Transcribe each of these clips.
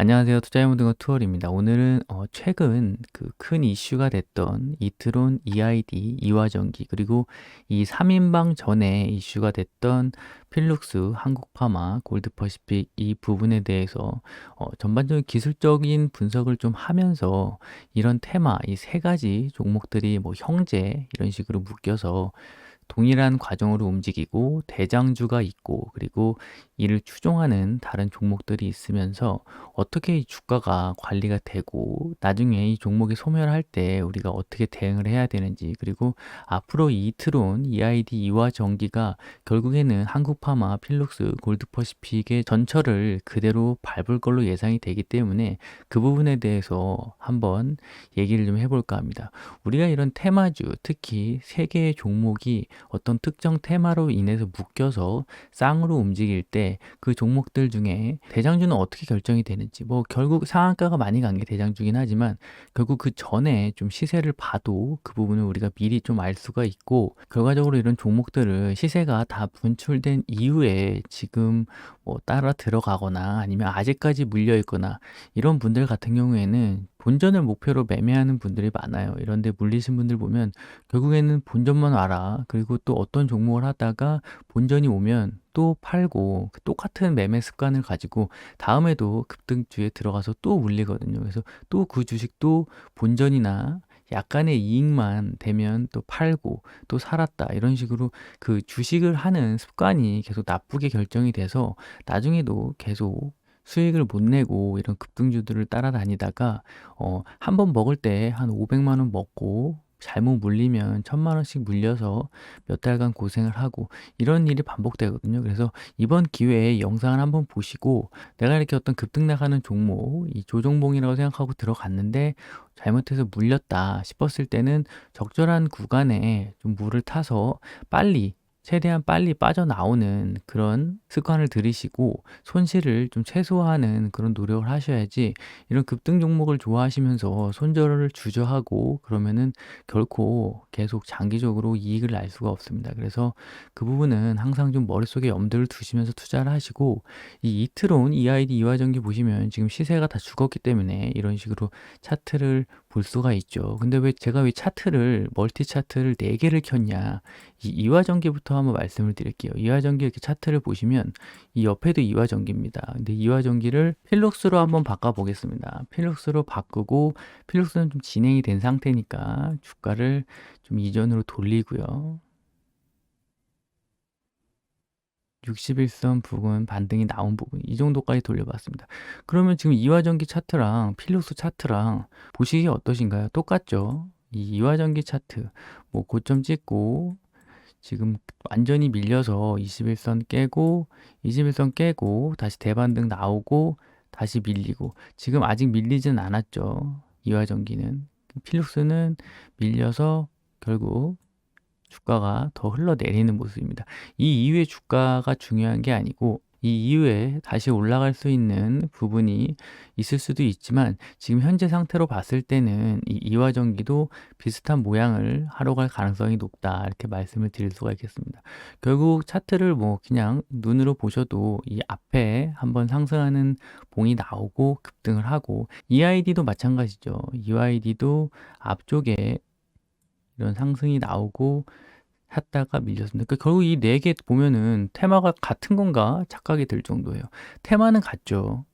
안녕하세요. 투자해모든 것 투어입니다. 오늘은 어, 최근 그 큰 이슈가 됐던 이트론, EID, 이화전기 그리고 이 3인방 전에 이슈가 됐던 필룩스, 한국파마, 골드퍼시픽 이 부분에 대해서 어, 전반적인 기술적인 분석을 좀 하면서 이런 테마 이 세 가지 종목들이 뭐 형제 이런 식으로 묶여서 동일한 과정으로 움직이고 대장주가 있고 그리고 이를 추종하는 다른 종목들이 있으면서 어떻게 이 주가가 관리가 되고 나중에 이 종목이 소멸할 때 우리가 어떻게 대응을 해야 되는지 그리고 앞으로 이트론, EID, 이와 전기가 결국에는 한국파마, 필룩스, 골드퍼시픽의 전철을 그대로 밟을 걸로 예상이 되기 때문에 그 부분에 대해서 한번 얘기를 좀 해볼까 합니다. 우리가 이런 테마주, 특히 세 개의 종목이 어떤 특정 테마로 인해서 묶여서 쌍으로 움직일 때 그 종목들 중에 대장주는 어떻게 결정이 되는지 뭐 결국 상한가가 많이 간 게 대장주긴 하지만 결국 그 전에 좀 시세를 봐도 그 부분을 우리가 미리 좀 알 수가 있고 결과적으로 이런 종목들을 시세가 다 분출된 이후에 지금 뭐 따라 들어가거나 아니면 아직까지 물려 있거나 이런 분들 같은 경우에는 본전을 목표로 매매하는 분들이 많아요. 이런데 물리신 분들 보면 결국에는 본전만 와라. 그리고 또 어떤 종목을 하다가 본전이 오면 또 팔고 그 똑같은 매매 습관을 가지고 다음에도 급등주에 들어가서 또 물리거든요. 그래서 또 그 주식도 본전이나 약간의 이익만 되면 또 팔고 또 살았다 이런 식으로 그 주식을 하는 습관이 계속 나쁘게 결정이 돼서 나중에도 계속 수익을 못 내고 이런 급등주들을 따라다니다가 어, 한 번 먹을 때 한 500만 원 먹고 잘못 물리면 천만 원씩 물려서 몇 달간 고생을 하고 이런 일이 반복되거든요. 그래서 이번 기회에 영상을 한번 보시고 내가 이렇게 어떤 급등 나가는 종목, 이 조종봉이라고 생각하고 들어갔는데 잘못해서 물렸다 싶었을 때는 적절한 구간에 좀 물을 타서 빨리 최대한 빨리 빠져나오는 그런 습관을 들이시고 손실을 좀 최소화하는 그런 노력을 하셔야지 이런 급등 종목을 좋아하시면서 손절을 주저하고 그러면은 결코 계속 장기적으로 이익을 날 수가 없습니다. 그래서 그 부분은 항상 좀 머릿속에 염두를 두시면서 투자를 하시고 이 이트론 EID 이화전기 보시면 지금 시세가 다 죽었기 때문에 이런 식으로 차트를 볼 수가 있죠. 근데 왜 제가 왜 차트를 멀티 차트를 4개를 켰냐? 이 이화전기부터 한번 말씀을 드릴게요. 이화전기 이렇게 차트를 보시면 이 옆에도 이화전기입니다. 근데 이화전기를 필룩스로 한번 바꿔 보겠습니다. 필룩스로 바꾸고 필룩스는 좀 진행이 된 상태니까 주가를 좀 이전으로 돌리고요. 61선 부근 반등이 나온 부분 이 정도까지 돌려봤습니다. 그러면 지금 이화전기 차트랑 필룩스 차트랑 보시기 어떠신가요? 똑같죠? 이 이화전기 차트 뭐 고점 찍고 지금 완전히 밀려서 21선 깨고 21선 깨고 다시 대반등 나오고 다시 밀리고 지금 아직 밀리진 않았죠. 이화전기는 필룩스는 밀려서 결국 주가가 더 흘러내리는 모습입니다. 이 이후의 주가가 중요한 게 아니고 이 이후에 다시 올라갈 수 있는 부분이 있을 수도 있지만 지금 현재 상태로 봤을 때는 이 이화전기도 비슷한 모양을 하러 갈 가능성이 높다 이렇게 말씀을 드릴 수가 있겠습니다. 결국 차트를 뭐 그냥 눈으로 보셔도 이 앞에 한번 상승하는 봉이 나오고 급등을 하고 EID도 마찬가지죠. EID도 앞쪽에 이런 상승이 나오고 했다가 밀렸습니다. 그러니까 결국 이 네 개 보면은 테마가 같은 건가 착각이 들 정도예요. 테마는 같죠.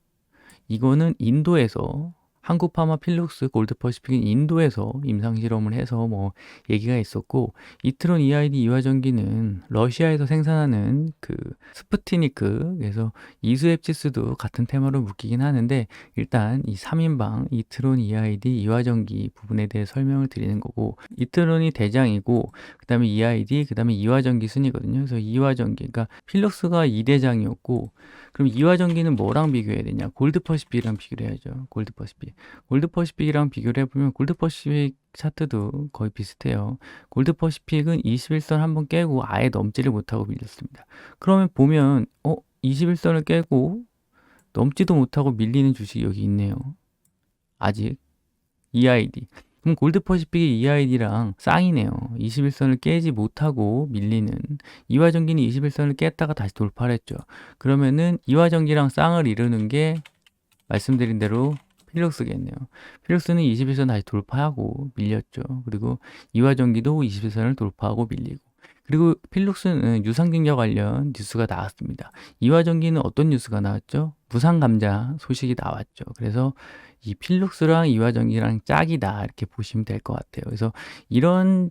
이거는 인도에서 한국 파마 필룩스 골드퍼시픽은 인도에서 임상 실험을 해서 뭐 얘기가 있었고 이트론 EID 이화전기는 러시아에서 생산하는 그 스푸티니크 그래서 이수앱지스도 같은 테마로 묶이긴 하는데 일단 이 3인방 이트론 EID 이화전기 부분에 대해 설명을 드리는 거고 이트론이 대장이고 그 다음에 EID 그 다음에 이화전기 순이거든요. 그래서 이화전기 그러니까 필룩스가 2대장이었고 그럼 이화전기는 뭐랑 비교해야 되냐? 골드퍼시픽이랑 비교를 해야죠. 골드퍼시픽. 골드퍼시픽이랑 비교를 해보면 골드퍼시픽 차트도 거의 비슷해요. 골드퍼시픽은 21선 한번 깨고 아예 넘지를 못하고 밀렸습니다. 그러면 보면 어 21선을 깨고 넘지도 못하고 밀리는 주식이 여기 있네요. 아직 EID. 그럼 골드퍼시픽의 EID랑 쌍이네요. 21선을 깨지 못하고 밀리는 이화전기는 21선을 깼다가 다시 돌파를 했죠. 그러면은 이화전기랑 쌍을 이루는 게 말씀드린 대로 필룩스겠네요. 필룩스는 21선 다시 돌파하고 밀렸죠. 그리고 이화전기도 21선을 돌파하고 밀리고 그리고 필룩스는 유상증자 관련 뉴스가 나왔습니다. 이화전기는 어떤 뉴스가 나왔죠? 무상감자 소식이 나왔죠. 그래서 이 필룩스랑 이화전기랑 짝이다 이렇게 보시면 될 것 같아요. 그래서 이런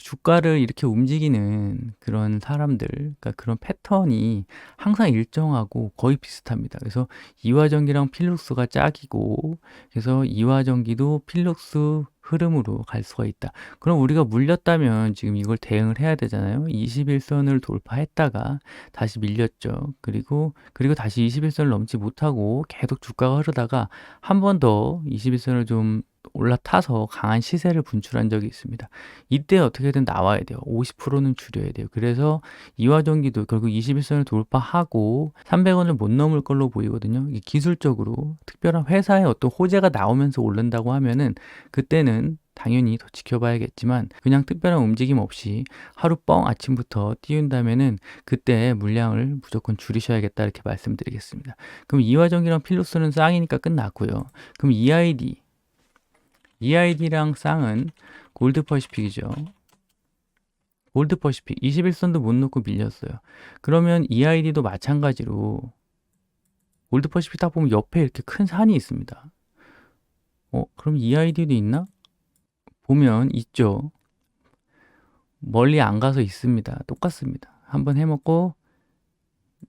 주가를 이렇게 움직이는 그런 사람들, 그러니까 그런 패턴이 항상 일정하고 거의 비슷합니다. 그래서 이화전기랑 필룩스가 짝이고, 그래서 이화전기도 필룩스 흐름으로 갈 수가 있다. 그럼 우리가 물렸다면 지금 이걸 대응을 해야 되잖아요. 21선을 돌파했다가 다시 밀렸죠. 그리고 그리고 다시 21선을 넘지 못하고 계속 주가가 흐르다가 한 번 더 21선을 좀 올라타서 강한 시세를 분출한 적이 있습니다. 이때 어떻게든 나와야 돼요. 50%는 줄여야 돼요. 그래서 이화전기도 결국 21선을 돌파하고 300원을 못 넘을 걸로 보이거든요. 기술적으로 특별한 회사의 어떤 호재가 나오면서 오른다고 하면은 그때는 당연히 더 지켜봐야겠지만 그냥 특별한 움직임 없이 하루 뻥 아침부터 띄운다면은 그때 물량을 무조건 줄이셔야겠다 이렇게 말씀드리겠습니다. 그럼 이화전기랑 필로스는 쌍이니까 끝났고요. 그럼 EID EID랑 쌍은 골드 퍼시픽이죠. 골드 퍼시픽 21선도 못 놓고 밀렸어요. 그러면 EID도 마찬가지로 골드 퍼시픽 딱 보면 옆에 이렇게 큰 산이 있습니다. 어, 그럼 EID도 있나? 보면 있죠. 멀리 안 가서 있습니다. 똑같습니다. 한번 해먹고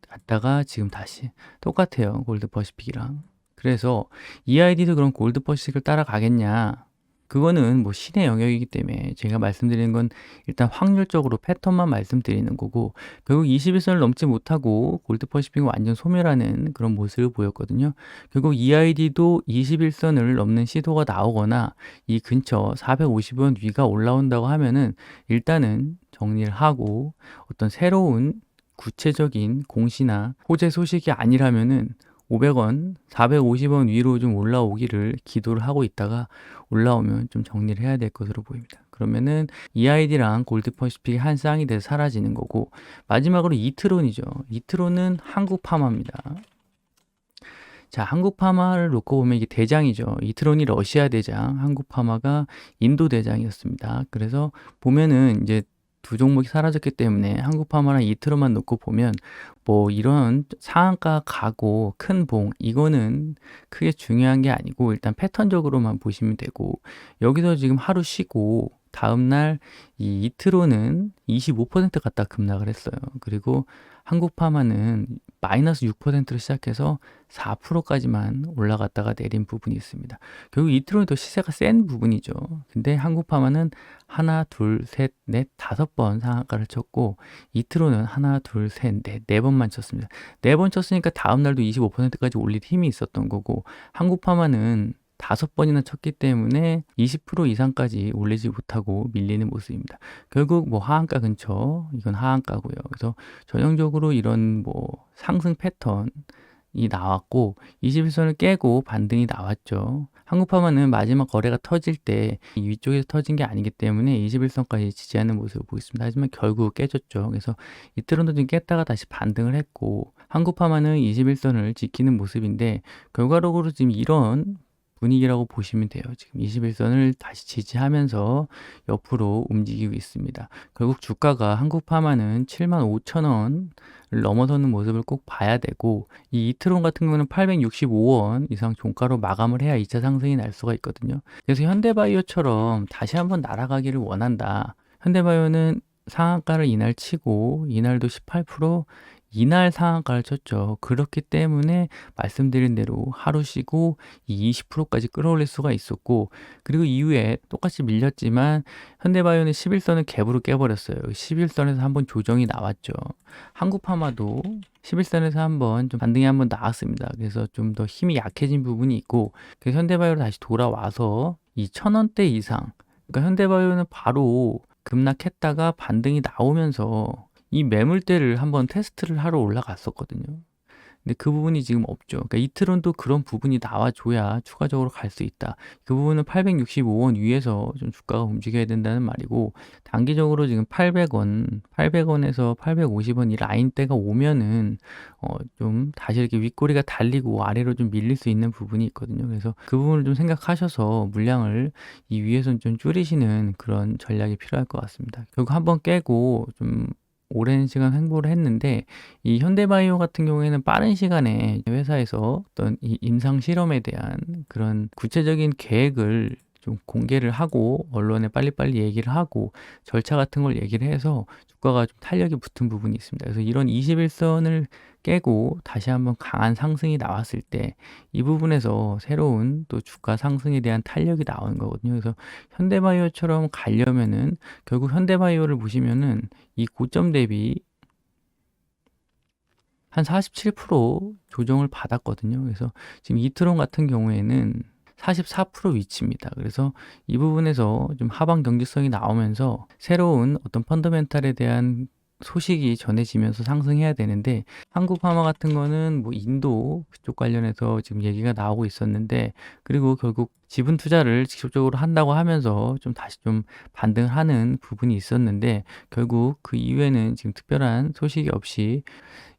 갔다가 지금 다시 똑같아요. 골드 퍼시픽이랑. 그래서 EID도 그럼 골드 퍼시픽을 따라가겠냐? 그거는 뭐 신의 영역이기 때문에 제가 말씀드리는 건 일단 확률적으로 패턴만 말씀드리는 거고 결국 21선을 넘지 못하고 골드 퍼시픽을 완전 소멸하는 그런 모습을 보였거든요. 결국 EID도 21선을 넘는 시도가 나오거나 이 근처 450원 위가 올라온다고 하면은 일단은 정리를 하고 어떤 새로운 구체적인 공시나 호재 소식이 아니라면은 500원, 450원 위로 좀 올라오기를 기도를 하고 있다가 올라오면 좀 정리를 해야 될 것으로 보입니다. 그러면은 EID랑 골드퍼시픽이 한 쌍이 돼서 사라지는 거고 마지막으로 이트론이죠. 이트론은 한국 파마입니다. 자, 한국 파마를 놓고 보면 이게 대장이죠. 이트론이 러시아 대장, 한국 파마가 인도 대장이었습니다. 그래서 보면은 이제 두 종목이 사라졌기 때문에 한국파마랑 이트로만 놓고 보면 뭐 이런 상한가 가고 큰 봉 이거는 크게 중요한 게 아니고 일단 패턴적으로만 보시면 되고 여기서 지금 하루 쉬고 다음날 이 이트로는 25% 갔다 급락을 했어요. 그리고 한국파마는 마이너스 6%로 시작해서 4%까지만 올라갔다가 내린 부분이 있습니다. 결국 이트론이 더 시세가 센 부분이죠. 근데 한국파마는 하나, 둘, 셋, 넷, 다섯 번 상한가를 쳤고 이트론은 하나, 둘, 셋, 넷, 네 번만 쳤습니다. 네 번 쳤으니까 다음 날도 25%까지 올릴 힘이 있었던 거고 한국파마는 다섯 번이나 쳤기 때문에 20% 이상까지 올리지 못하고 밀리는 모습입니다. 결국 뭐 하한가 근처 이건 하한가고요. 그래서 전형적으로 이런 뭐 상승 패턴 이 나왔고 21선을 깨고 반등이 나왔죠. 한국파마는 마지막 거래가 터질 때 위쪽에서 터진 게 아니기 때문에 21선까지 지지하는 모습을 보겠습니다. 하지만 결국 깨졌죠. 그래서 이틀은 좀 깼다가 다시 반등을 했고 한국파마는 21선을 지키는 모습인데 결과적으로 지금 이런 분위기라고 보시면 돼요. 지금 21선을 다시 지지하면서 옆으로 움직이고 있습니다. 결국 주가가 한국파마는 7만 5천 원을 넘어서는 모습을 꼭 봐야 되고 이 이트론 같은 경우는 865원 이상 종가로 마감을 해야 2차 상승이 날 수가 있거든요. 그래서 현대바이오처럼 다시 한번 날아가기를 원한다. 현대바이오는 상한가를 이날 치고 이날도 18% 이날 상한가를 쳤죠. 그렇기 때문에 말씀드린 대로 하루 쉬고 이 20%까지 끌어올릴 수가 있었고 그리고 이후에 똑같이 밀렸지만 현대바이오는 11선을 갭으로 깨버렸어요. 11선에서 한번 조정이 나왔죠. 한국파마도 11선에서 한번 좀 반등이 한번 나왔습니다. 그래서 좀 더 힘이 약해진 부분이 있고 그래서 현대바이오로 다시 돌아와서 이 천원대 이상 그러니까 현대바이오는 바로 급락했다가 반등이 나오면서 이 매물대를 한번 테스트를 하러 올라갔었거든요. 근데 그 부분이 지금 없죠. 그러니까 이트론도 그런 부분이 나와줘야 추가적으로 갈 수 있다. 그 부분은 865원 위에서 좀 주가가 움직여야 된다는 말이고 단기적으로 지금 800원, 800원에서 850원 이 라인대가 오면은 어 좀 다시 이렇게 윗꼬리가 달리고 아래로 좀 밀릴 수 있는 부분이 있거든요. 그래서 그 부분을 좀 생각하셔서 물량을 이 위에선 좀 줄이시는 그런 전략이 필요할 것 같습니다. 결국 한번 깨고 좀 오랜 시간 횡보를 했는데 이 현대바이오 같은 경우에는 빠른 시간에 회사에서 어떤 이 임상 실험에 대한 그런 구체적인 계획을 좀 공개를 하고 언론에 빨리빨리 얘기를 하고 절차 같은 걸 얘기를 해서 주가가 좀 탄력이 붙은 부분이 있습니다. 그래서 이런 21선을 깨고 다시 한번 강한 상승이 나왔을 때 이 부분에서 새로운 또 주가 상승에 대한 탄력이 나오는 거거든요. 그래서 현대바이오처럼 가려면은 결국 현대바이오를 보시면은 이 고점 대비 한 47% 조정을 받았거든요. 그래서 지금 이트론 같은 경우에는 44% 위치입니다. 그래서 이 부분에서 좀 하방 경직성이 나오면서 새로운 어떤 펀더멘탈에 대한 소식이 전해지면서 상승해야 되는데 한국 파마 같은 거는 뭐 인도 그쪽 관련해서 지금 얘기가 나오고 있었는데 그리고 결국 지분 투자를 직접적으로 한다고 하면서 좀 다시 좀 반등하는 부분이 있었는데 결국 그 이후에는 지금 특별한 소식이 없이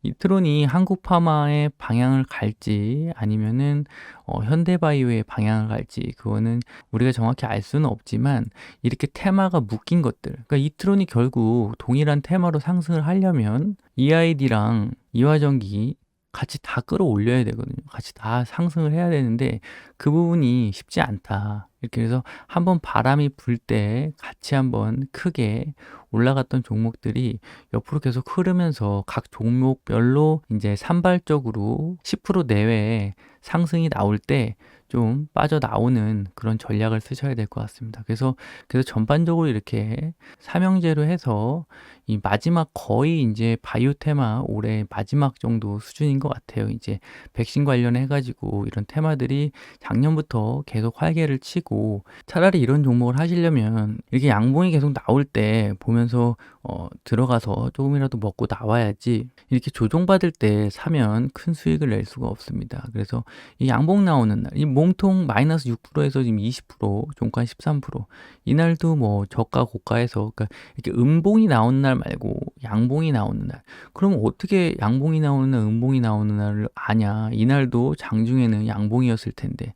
이트론이 한국 파마의 방향을 갈지 아니면은 어, 현대바이오의 방향을 갈지 그거는 우리가 정확히 알 수는 없지만 이렇게 테마가 묶인 것들 그러니까 이트론이 결국 동일한 테마로 상승을 하려면 EID랑 이화전기 같이 다 끌어올려야 되거든요. 같이 다 상승을 해야 되는데 그 부분이 쉽지 않다. 이렇게 해서 한번 바람이 불 때 같이 한번 크게 올라갔던 종목들이 옆으로 계속 흐르면서 각 종목별로 이제 산발적으로 10% 내외의 상승이 나올 때 좀 빠져나오는 그런 전략을 쓰셔야 될 것 같습니다. 그래서 그래서 전반적으로 이렇게 삼형제로 해서 이 마지막 거의 이제 바이오 테마 올해 마지막 정도 수준인 것 같아요. 이제 백신 관련해 가지고 이런 테마들이 작년부터 계속 활개를 치고 차라리 이런 종목을 하시려면 이렇게 양봉이 계속 나올 때 보면서 어, 들어가서 조금이라도 먹고 나와야지 이렇게 조정받을 때 사면 큰 수익을 낼 수가 없습니다. 그래서 이 양봉 나오는 날, 이 몸통 마이너스 6%에서 지금 20%, 종가 13%, 이날도 뭐 저가 고가에서 그러니까 이렇게 음봉이 나오는 날 말고 양봉이 나오는 날. 그럼 어떻게 양봉이 나오는 날, 음봉이 나오는 날을 아냐? 이날도 장중에는 양봉이었을 텐데.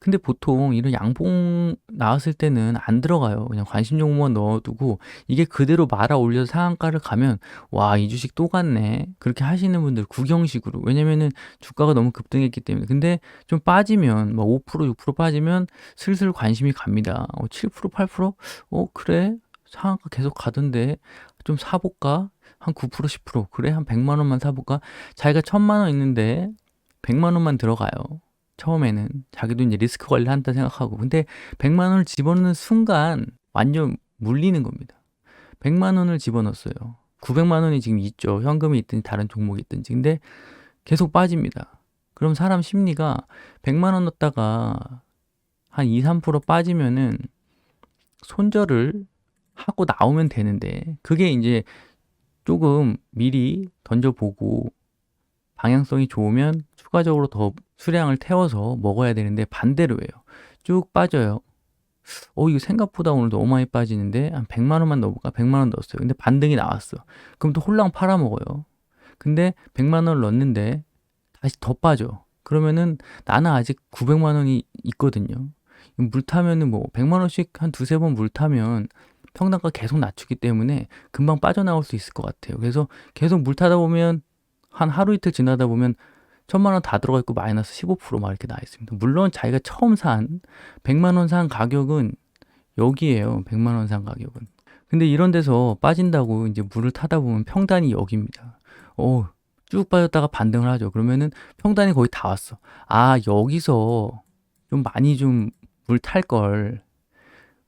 근데 보통 이런 양봉 나왔을 때는 안 들어가요. 그냥 관심 종목만 넣어두고 이게 그대로 말아 올려서 상한가를 가면 와, 이 주식 또 갔네. 그렇게 하시는 분들 구경식으로. 왜냐면은 주가가 너무 급등했기 때문에. 근데 좀 빠지면 막 5%, 6% 빠지면 슬슬 관심이 갑니다. 어, 7%, 8%? 어, 그래? 상한가 계속 가던데 좀 사볼까? 한 9%, 10%. 그래? 한 100만 원만 사볼까? 자기가 1000만 원 있는데 100만 원만 들어가요. 처음에는 자기도 이제 리스크 관리 한다 생각하고 근데 100만 원을 집어넣는 순간 완전 물리는 겁니다. 100만 원을 집어넣었어요. 900만 원이 지금 있죠. 현금이 있든지 다른 종목이 있든지. 근데 계속 빠집니다. 그럼 사람 심리가 100만 원 넣었다가 한 2, 3% 빠지면은 손절을 하고 나오면 되는데 그게 이제 조금 미리 던져보고 방향성이 좋으면 추가적으로 더 수량을 태워서 먹어야 되는데 반대로예요. 쭉 빠져요. 어, 이거 생각보다 오늘 너무 많이 빠지는데 한 100만 원만 넣어볼까? 100만 원 넣었어요. 근데 반등이 나왔어. 그럼 또 홀랑 팔아먹어요. 근데 100만 원을 넣었는데 다시 더 빠져. 그러면은 나는 아직 900만 원이 있거든요. 물 타면은 뭐 100만 원씩 한 두세 번 물 타면 평단가 계속 낮추기 때문에 금방 빠져나올 수 있을 것 같아요. 그래서 계속 물 타다 보면 한 하루 이틀 지나다 보면 천만 원 다 들어가 있고 마이너스 15%막 이렇게 나와 있습니다. 물론 자기가 처음 산 100만 원 산 가격은 여기에요. 100만 원 산 가격은. 근데 이런 데서 빠진다고 이제 물을 타다 보면 평단이 여기입니다. 오, 쭉 빠졌다가 반등을 하죠. 그러면은 평단이 거의 다 왔어. 아, 여기서 좀 많이 좀 물 탈 걸.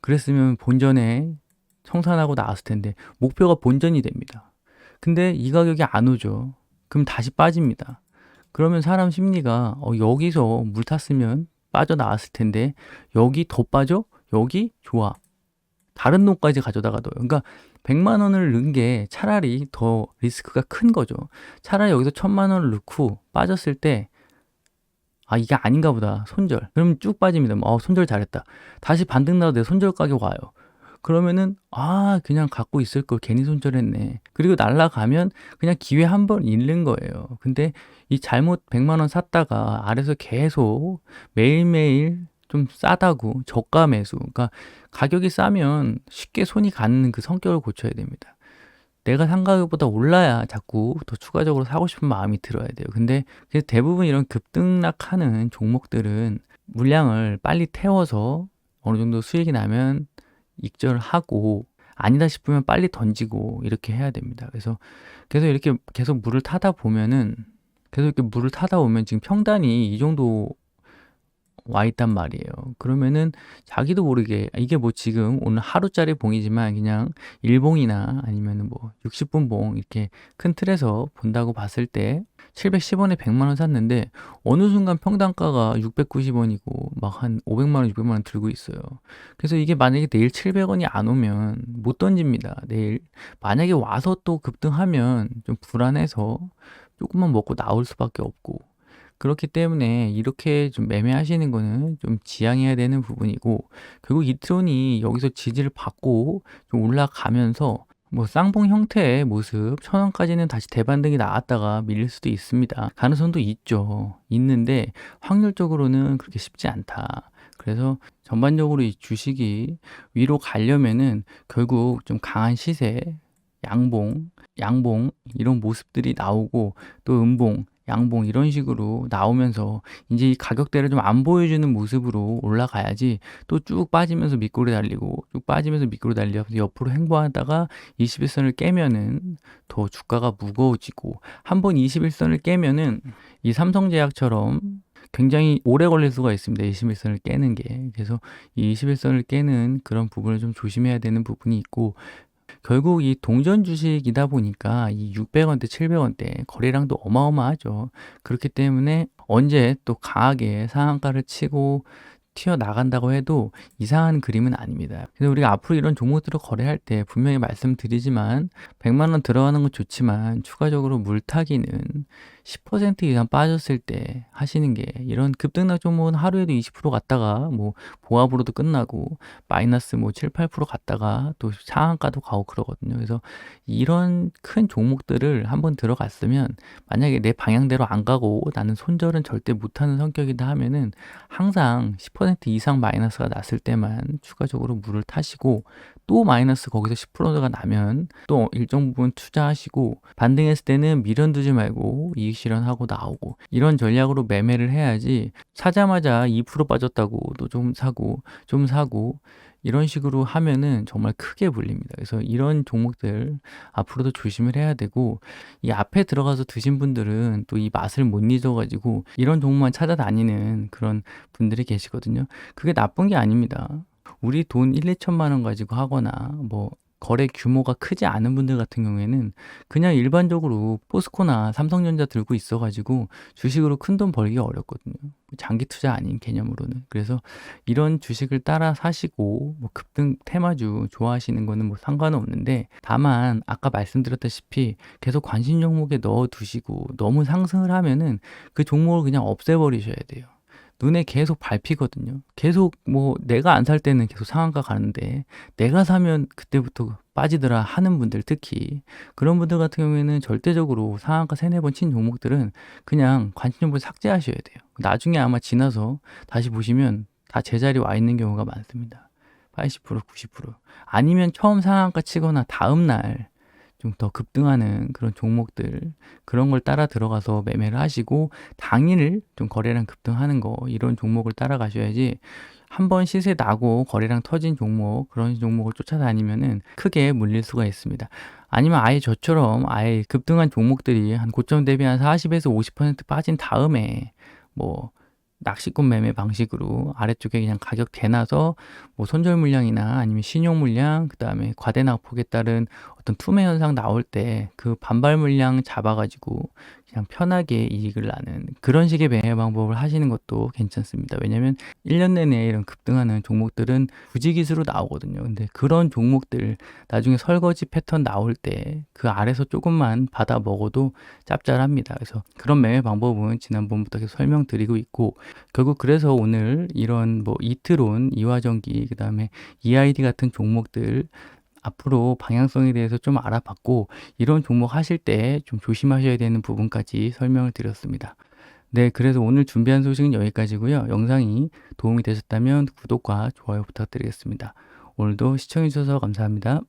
그랬으면 본전에 청산하고 나왔을 텐데 목표가 본전이 됩니다. 근데 이 가격이 안 오죠. 그럼 다시 빠집니다. 그러면 사람 심리가 어, 여기서 물 탔으면 빠져나왔을 텐데 여기 더 빠져? 여기 좋아. 다른 놈까지 가져다가 넣어요. 그러니까 100만 원을 넣은 게 차라리 더 리스크가 큰 거죠. 차라리 여기서 1000만 원을 넣고 빠졌을 때 아, 이게 아닌가 보다. 손절. 그럼 쭉 빠집니다. 어, 손절 잘했다. 다시 반등 나도 내 손절 가격 와요. 그러면은 아 그냥 갖고 있을 걸 괜히 손절했네. 그리고 날라가면 그냥 기회 한 번 잃는 거예요. 근데 이 잘못 100만 원 샀다가 아래서 계속 매일매일 좀 싸다고 저가 매수. 그러니까 가격이 싸면 쉽게 손이 가는 그 성격을 고쳐야 됩니다. 내가 산 가격보다 올라야 자꾸 더 추가적으로 사고 싶은 마음이 들어야 돼요. 근데 그래서 대부분 이런 급등락하는 종목들은 물량을 빨리 태워서 어느 정도 수익이 나면 익절하고 아니다 싶으면 빨리 던지고 이렇게 해야 됩니다. 그래서 계속 이렇게 계속 물을 타다 보면은 계속 이렇게 물을 타다 보면 지금 평단이 이 정도 와 있단 말이에요. 그러면은 자기도 모르게 이게 뭐 지금 오늘 하루짜리 봉이지만 그냥 일봉이나 아니면은 뭐 60분 봉 이렇게 큰 틀에서 본다고 봤을 때 710원에 100만 원 샀는데 어느 순간 평단가가 690원이고 막 한 500만 원, 600만 원 들고 있어요. 그래서 이게 만약에 내일 700원이 안 오면 못 던집니다. 내일 만약에 와서 또 급등하면 좀 불안해서 조금만 먹고 나올 수밖에 없고 그렇기 때문에 이렇게 좀 매매하시는 거는 좀 지양해야 되는 부분이고 결국 이트론이 여기서 지지를 받고 좀 올라가면서 뭐 쌍봉 형태의 모습 천원까지는 다시 대반등이 나왔다가 밀릴 수도 있습니다. 가능성도 있죠. 있는데 확률적으로는 그렇게 쉽지 않다. 그래서 전반적으로 이 주식이 위로 가려면은 결국 좀 강한 시세, 양봉, 양봉 이런 모습들이 나오고 또 음봉, 양봉 이런 식으로 나오면서 이제 이 가격대를 좀 안 보여주는 모습으로 올라가야지 또 쭉 빠지면서 밑꼬리 달리고 쭉 빠지면서 밑꼬리 달려서 옆으로 행보하다가 21선을 깨면은 더 주가가 무거워지고 한 번 21선을 깨면은 이 삼성제약처럼 굉장히 오래 걸릴 수가 있습니다. 21선을 깨는 게. 그래서 이 21선을 깨는 그런 부분을 좀 조심해야 되는 부분이 있고 결국 이 동전 주식이다 보니까 이 600원대, 700원대 거래량도 어마어마하죠. 그렇기 때문에 언제 또 강하게 상한가를 치고 튀어나간다고 해도 이상한 그림은 아닙니다. 그래서 우리가 앞으로 이런 종목들을 거래할 때 분명히 말씀드리지만 100만 원 들어가는 건 좋지만 추가적으로 물타기는 10% 이상 빠졌을 때 하시는 게 이런 급등락 종목은 하루에도 20% 갔다가 뭐 보합으로도 끝나고 마이너스 뭐 7, 8% 갔다가 또 상한가도 가고 그러거든요. 그래서 이런 큰 종목들을 한번 들어갔으면 만약에 내 방향대로 안 가고 나는 손절은 절대 못하는 성격이다 하면은 항상 10% 이상 마이너스가 났을 때만 추가적으로 물을 타시고 또 마이너스 거기서 10%가 나면 또 일정 부분 투자하시고 반등했을 때는 미련 두지 말고 이익 실현하고 나오고 이런 전략으로 매매를 해야지 사자마자 2% 빠졌다고 또 좀 사고 좀 사고 이런 식으로 하면은 정말 크게 불립니다. 그래서 이런 종목들 앞으로도 조심을 해야 되고 이 앞에 들어가서 드신 분들은 또 이 맛을 못 잊어가지고 이런 종목만 찾아다니는 그런 분들이 계시거든요. 그게 나쁜 게 아닙니다. 우리 돈 1, 2천만 원 가지고 하거나 뭐 거래 규모가 크지 않은 분들 같은 경우에는 그냥 일반적으로 포스코나 삼성전자 들고 있어가지고 주식으로 큰 돈 벌기 어렵거든요. 장기 투자 아닌 개념으로는. 그래서 이런 주식을 따라 사시고 뭐 급등 테마주 좋아하시는 거는 뭐 상관은 없는데 다만 아까 말씀드렸다시피 계속 관심 종목에 넣어 두시고 너무 상승을 하면은 그 종목을 그냥 없애버리셔야 돼요. 눈에 계속 밟히거든요. 계속 뭐 내가 안 살 때는 계속 상한가 가는데 내가 사면 그때부터 빠지더라 하는 분들 특히 그런 분들 같은 경우에는 절대적으로 상한가 세네 번 친 종목들은 그냥 관심 정보 삭제하셔야 돼요. 나중에 아마 지나서 다시 보시면 다 제자리 와 있는 경우가 많습니다. 80% 90% 아니면 처음 상한가 치거나 다음 날 좀 더 급등하는 그런 종목들 그런 걸 따라 들어가서 매매를 하시고 당일 좀 거래량 급등하는 거 이런 종목을 따라가셔야지 한번 시세 나고 거래량 터진 종목 그런 종목을 쫓아다니면은 크게 물릴 수가 있습니다. 아니면 아예 저처럼 아예 급등한 종목들이 한 고점 대비 한 40에서 50% 빠진 다음에 뭐 낚시꾼 매매 방식으로 아래쪽에 그냥 가격 대놔서 뭐 손절 물량이나 아니면 신용 물량 그다음에 과대 낙폭에 따른 어떤 투매 현상 나올 때 그 반발 물량 잡아가지고 그냥 편하게 이익을 나는 그런 식의 매매 방법을 하시는 것도 괜찮습니다. 왜냐면 1년 내내 이런 급등하는 종목들은 부지기수로 나오거든요. 근데 그런 종목들 나중에 설거지 패턴 나올 때 그 아래서 조금만 받아 먹어도 짭짤합니다. 그래서 그런 매매 방법은 지난번부터 계속 설명드리고 있고 결국 그래서 오늘 이런 뭐 이트론, 이화전기, 그 다음에 EID 같은 종목들 앞으로 방향성에 대해서 좀 알아봤고 이런 종목 하실 때 좀 조심하셔야 되는 부분까지 설명을 드렸습니다. 네, 그래서 오늘 준비한 소식은 여기까지고요. 영상이 도움이 되셨다면 구독과 좋아요 부탁드리겠습니다. 오늘도 시청해주셔서 감사합니다.